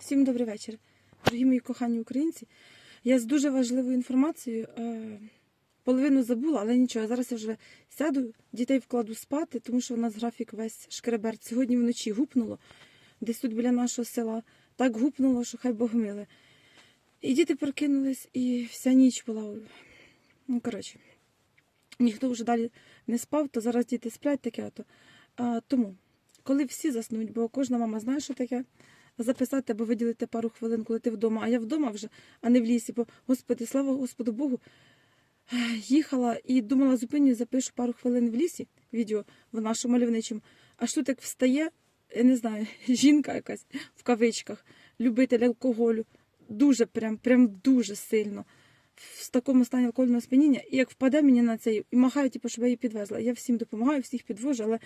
Всім добрий вечір, дорогі мої кохані українці. Я з дуже важливою інформацією. Е, половину забула, але нічого. Зараз я вже сяду, дітей вкладу спати, тому що у нас графік весь шкреберт. Сьогодні вночі гупнуло, десь тут біля нашого села. Так гупнуло, що хай Бог миле. І діти прокинулись, і вся ніч була. Ну, коротше, ніхто вже далі не спав, то зараз діти сплять таке. То. А, тому, коли всі заснуть, бо кожна мама знає, що таке записати або виділити пару хвилин, коли ти вдома, а я вдома вже, а не в лісі. Бо, Господи, слава Господу Богу, їхала і думала, зупиню, запишу пару хвилин в лісі, відео в нашому мальовничому. Аж тут як встає, я не знаю, жінка якась в кавичках, любитель алкоголю, дуже прям, прям дуже сильно. В такому стані алкогольного сп'яніння, і як впаде мені на цей, і махає, типу, щоб я її підвезла. Я всім допомагаю, всіх підвожу, але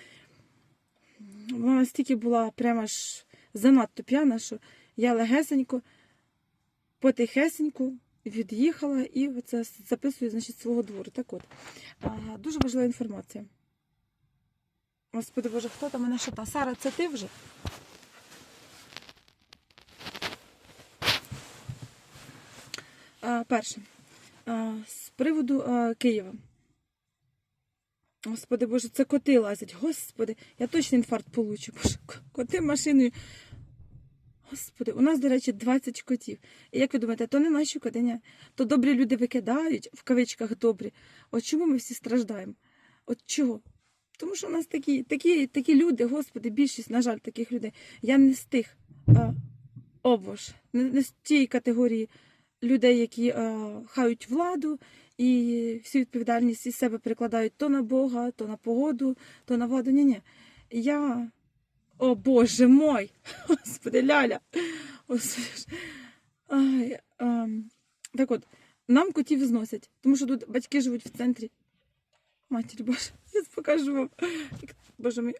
вона настільки була прямо ж занадто п'яна, що я легесенько, потихесенько від'їхала і оце записую значить, свого двору. Так от, дуже важлива інформація. Господи Боже, хто там мене шата? Сара, це ти вже? Перше, з приводу Києва. Господи Боже, це коти лазять. Господи, я точно інфаркт получу. Боже, коти машиною. Господи, у нас, до речі, 20 котів. І як ви думаєте, то не наші коти. То добрі люди викидають, в кавичках добрі. От чому ми всі страждаємо? От чого? Тому що у нас такі, такі, такі люди, Господи, більшість, на жаль, таких людей. Я не з тих а, обвож, не, не з тієї категорії людей, які а, хають владу і всю відповідальність із себе перекладають то на Бога, то на погоду, то на владу. Ні, ні. Я. О Боже мой! Господи, ляля. Ем, Так от, нам котів зносять, тому що тут батьки живуть в центрі. Матір Боже, я покажу вам. Боже мій.